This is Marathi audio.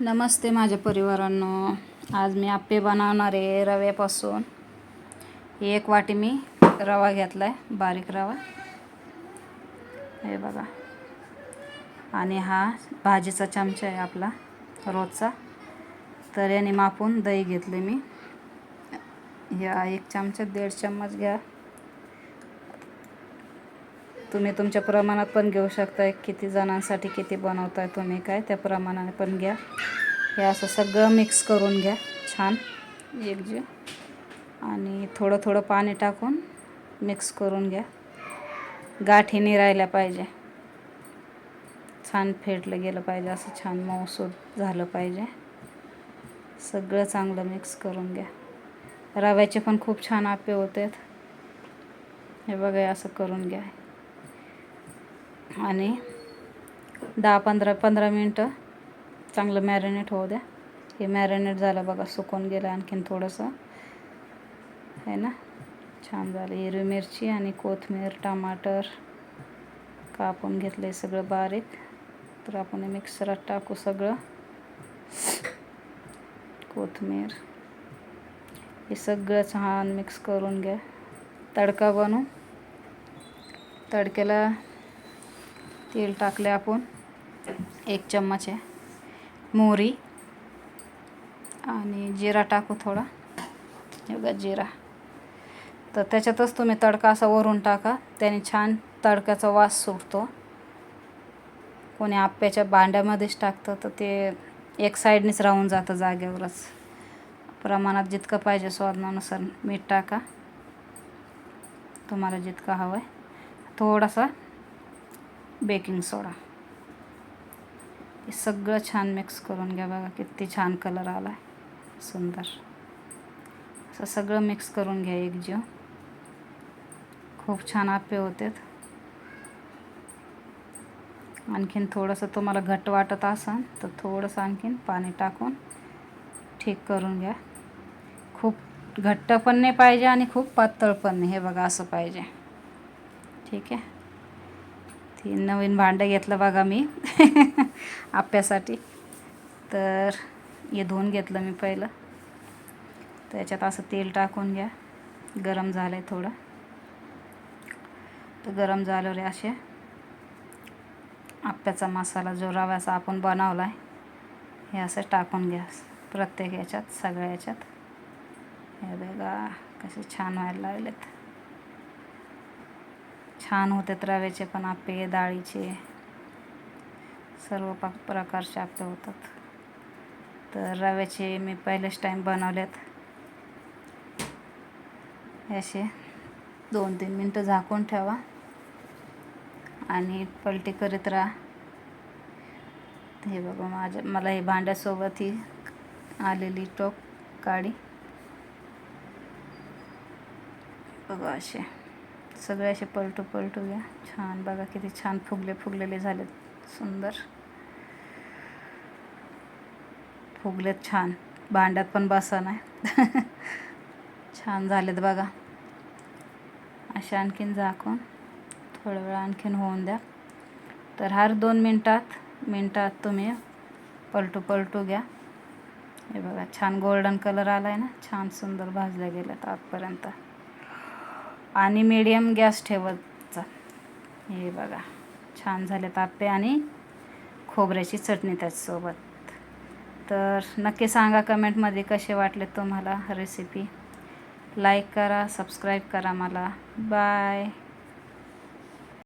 नमस्ते माझ्या परिवारांनो. आज मी आप्पे बनवणार आहे रव्यापासून. एक वाटी मी रवा घेतला आहे बारीक रवा. हे बघा. आणि हा भाजीचा चमचा आहे आपला रोजचा. तर याने मापून दही घेतले मी. या एक चमचा दीड चम्मच घ्या. तुम्ही तुमच्या प्रमाणात पण घेऊ शकताय. किती जणांसाठी किती बनवताय तुम्ही काय त्या प्रमाणाने पण घ्या. हे असं सगळं मिक्स करून घ्या. छान. एकजीव आणि थोडं थोडं पाणी टाकून मिक्स करून घ्या. गाठी राहिल्या पाहिजे. छान फेटलं गेलं पाहिजे. असं छान मऊसूद झालं पाहिजे. सगळं चांगलं मिक्स करून घ्या. रव्याचे पण खूप छान आपे होते हे बघा असं करून घ्या. आणि दहा पंधरा पंधरा मिनटं चांगलं मॅरिनेट होऊ द्या. हे मॅरिनेट झालं बघा सुकून गेलं आणखीन थोडंसं. आहे ना? छान झालं. हिरवी मिरची आणि कोथमीर टमाटर कापून घेतलं आहे सगळं बारीक. तर आपण हे मिक्सरात टाकू सगळं. कोथमीर. हे सगळं छान मिक्स करून घ्या. तडका बनवू तडक्याला तेल टाकले आपण. एक चम्मच आहे. मोहरी. आणि जिरा टाकू थोडा. हे बघा जिरा. तर त्याच्यातच तुम्ही तडका असा वरून टाका. त्याने छान तडक्याचा वास सुटतो. कोणी आप्याच्या भांड्यामध्येच टाकतं तर ते एक साईडनेच राहून जातं जागेवरच. प्रमाणात जितकं पाहिजे स्वादनानुसार मीठ टाका. तुम्हाला जितकं हवं आहे थोडासा बेकिंग सोडा। हे सगळं छान मिक्स करून घ्या छान कलर आला सुंदर. असं सगळं मिक्स घ्या एक जीव. खूप छान होतात. आणखीन थोडंसं तुम्हाला घट्ट वाटत असेल तर थोडंसं आणखीन पाणी टाकून ठीक करून घ्या. खूप घट्ट पण नाही पाहिजे आणि खूप पातळ हे असं पाहिजे. ठीक आहे? ती नवीन भांडं घेतलं बघा मी. आप्यासाठी. तर हे धुवून घेतलं मी पहिलं. त्याच्यात असं तेल टाकून घ्या. गरम झालं आहे थोडं. तर गरम झालं रे असे आप्याचा मसाला जो रव्याचा आपण बनवला आहे हे असं टाकून घ्या. प्रत्येक याच्यात सगळ्या याच्यात. हे बघा कसे छान व्हायला लागलेत. छान होतात रव्याचे पण आप्पे डाळीचे. सर्व प प्रकारचे आपे होतात. तर रव्याचे मी पहिलेच टाईम बनवलेत. असे दोन तीन मिनटं झाकून ठेवा. आणि पलटी करीत राहा. हे बघा माझ्या मला हे भांड्यासोबत ही आलेली टोक काळी बघा असे. सगळे असे पलटू पलटू घ्या. छान बघा किती छान फुगले फुगलेले झालेत. सुंदर. फुगलेत छान. भांड्यात पण बसा नाही. छान झालेत बघा. असे आणखीन झाकून थोडा वेळ आणखीन होऊन द्या. तर हर दोन मिनटात मिनटात तुम्ही पलटू पलटू घ्या. हे बघा छान गोल्डन कलर आला आहे ना? छान सुंदर भाजल्या गेल्यात आतपर्यंत. आणि मीडियम गॅस ठेवायचा हे बघा छान झाले तापे आणि खोबऱ्याची चटणी त्याचसोबत. तर नक्की सांगा कमेंटमध्ये कसे वाटले तुम्हाला रेसिपी लाईक करा सबस्क्राईब करा मला. बाय